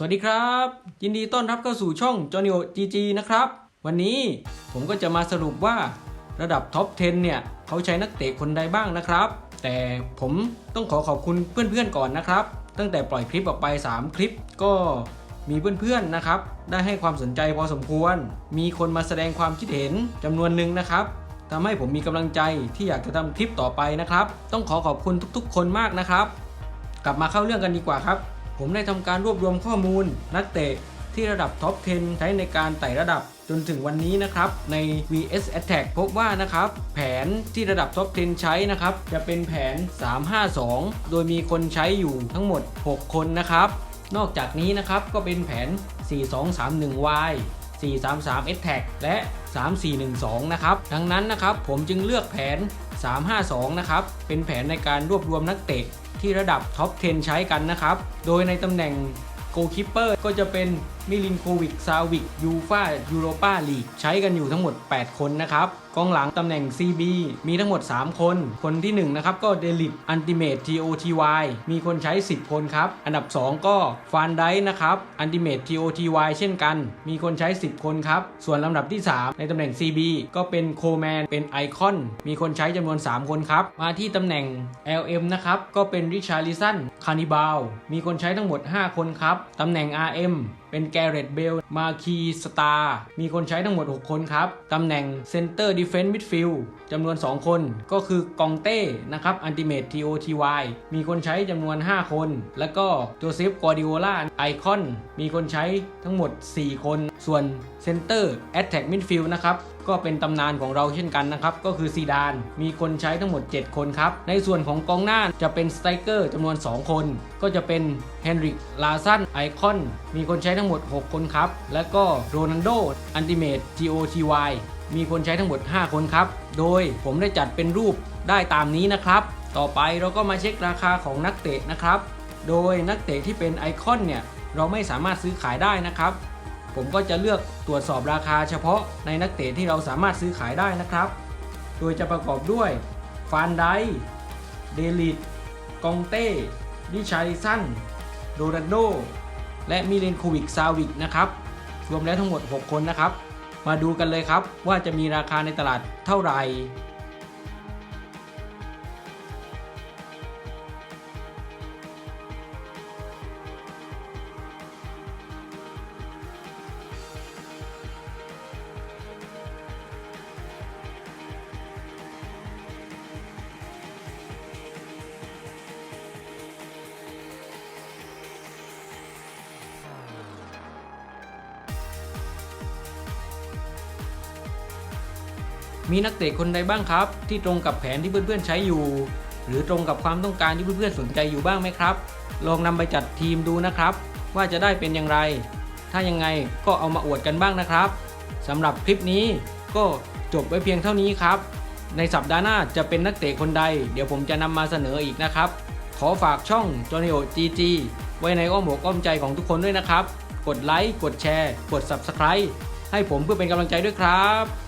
สวัสดีครับ ยินดีต้อนรับเข้าสู่ช่อง j o n y o GG นะครับ วันนี้ผมก็จะมาสรุปว่าระดับท็อป 10 เนี่ย เขาใช้นักเตะคนใดบ้างนะครับ แต่ผมต้องขอขอบคุณเพื่อนๆก่อนนะครับ ตั้งแต่ปล่อยคลิปออกไป 3 คลิปก็มีเพื่อนๆนะครับ ได้ให้ความสนใจพอสมควร มีคนมาแสดงความคิดเห็นจำนวนหนึ่งนะครับทำให้ผมมีกำลังใจที่อยากจะทำคลิปต่อไปนะครับ ต้องขอขอบคุณทุกๆ คนมากนะครับ กลับมาเข้าเรื่องกันดีกว่าครับ ผมได้ทำการรวบรวมข้อมูล นักเตะที่ระดับท็อป 10 ใช้ในการไต่ระดับจนถึงวันนี้นะครับใน VS Attack พบว่านะครับแผนที่ระดับท็อป 10 ใช้นะครับจะเป็นแผน 352 โดยมีคนใช้อยู่ทั้งหมด 6 คนนะครับนอกจากนี้นะครับก็เป็นแผน 4231Y 433 s t a g และ 3412 นะครับ ดังนั้นนะครับผมจึงเลือกแผน 352 นะครับ เป็นแผนในการรวบรวมนักเตะ ที่ระดับท็อป 10 ใช้กันนะครับ โดยในตำแหน่ง โกคิปเปอร์ก็จะเป็นมิลินโควิกซาวิกยูฟายูโรปาลีกใช้กันอยู่ทั้งหมด 8 คนนะครับกองหลังตำแหน่ง CB มีทั้งหมด 3 คน คนที่ 1 นะครับ ก็เดลิ t อันติเม e TOTY มีคนใช้ 10 คนครับ อันดับ 2 ก็ฟานไดนะครับอันติเม e TOTY เช่นกัน มีคนใช้ 10 คนครับ ส่วนลำดับที่ 3 ในตำแหน่ง CB ก็เป็นโคแมนเป็นไอคอน มีคนใช้จำนวน 3 คนครับ มาที่ตำแหน่ง LM นะครับ ก็เป็นริชาร์ลิสันคานิบาลมีคนใช้ทั้งหมด 5 คนครับตำแหน่ง RM เป็นแกเรตเบล มาคีสตาร์ มีคนใช้ทั้งหมด 6 คนครับ ตำแหน่งเซนเตอร์ดิเฟน s ์มิดฟิลด์จำนวน 2 คน ก็คือกองเต้ นะครับอันติเมท TOTY มีคนใช้จำนวน 5 คน แล้วก็โจเซฟกอดิโอลาไอคอน มีคนใช้ทั้งหมด 4 คน ส่วนเซนเตอร์แอตแทกมิดฟิลด์นะครับ ก็เป็นตำนานของเราเช่นกันนะครับ ก็คือซีดาน มีคนใช้ทั้งหมด 7 คนครับ ในส่วนของกองหน้าจะเป็นสไตรเกอร์จำนวน 2 คน ก็จะเป็นเฮนริกลาซันไอคอนมีคนใช้ทั้งหมด 6 คนครับ แล้วก็โรนัลโดอันติเมท GOTY มีคนใช้ทั้งหมด 5 คนครับ โดยผมได้จัดเป็นรูปได้ตามนี้นะครับ ต่อไปเราก็มาเช็คราคาของนักเตะนะครับ โดยนักเตะที่เป็นไอคอนเนี่ยเราไม่สามารถซื้อขายได้นะครับ ผมก็จะเลือกตรวจสอบราคาเฉพาะในนักเตะที่เราสามารถซื้อขายได้นะครับ โดยจะประกอบด้วยฟานไดเดลิตกองเต้ดิชาริสัน โดรันโด และมิเลนคูวิกซาวิกนะครับรวมแล้วทั้งหมด 6 คนนะครับ มาดูกันเลยครับว่าจะมีราคาในตลาดเท่าไหร่ มีนักเตะคนใดบ้างครับ ที่ตรงกับแผนที่เพื่อนๆใช้อยู่ หรือตรงกับความต้องการที่เพื่อนๆสนใจอยู่บ้างไหมครับ ลองนำไปจัดทีมดูนะครับ ว่าจะได้เป็นอย่างไร ถ้ายังไงก็เอามาอวดกันบ้างนะครับสำหรับคลิปนี้ก็จบไว้เพียงเท่านี้ครับ ในสัปดาห์หน้าจะเป็นนักเตะคนใด เดี๋ยวผมจะนำมาเสนออีกนะครับ ขอฝากช่อง j o n i o GG ไว้ในอ้อมอกอ้อมใจของทุกคนด้วยนะครับ กดไลค์กดแชร์ กด Subscribe ให้ผมเพื่อเป็นกำลังใจด้วยครับ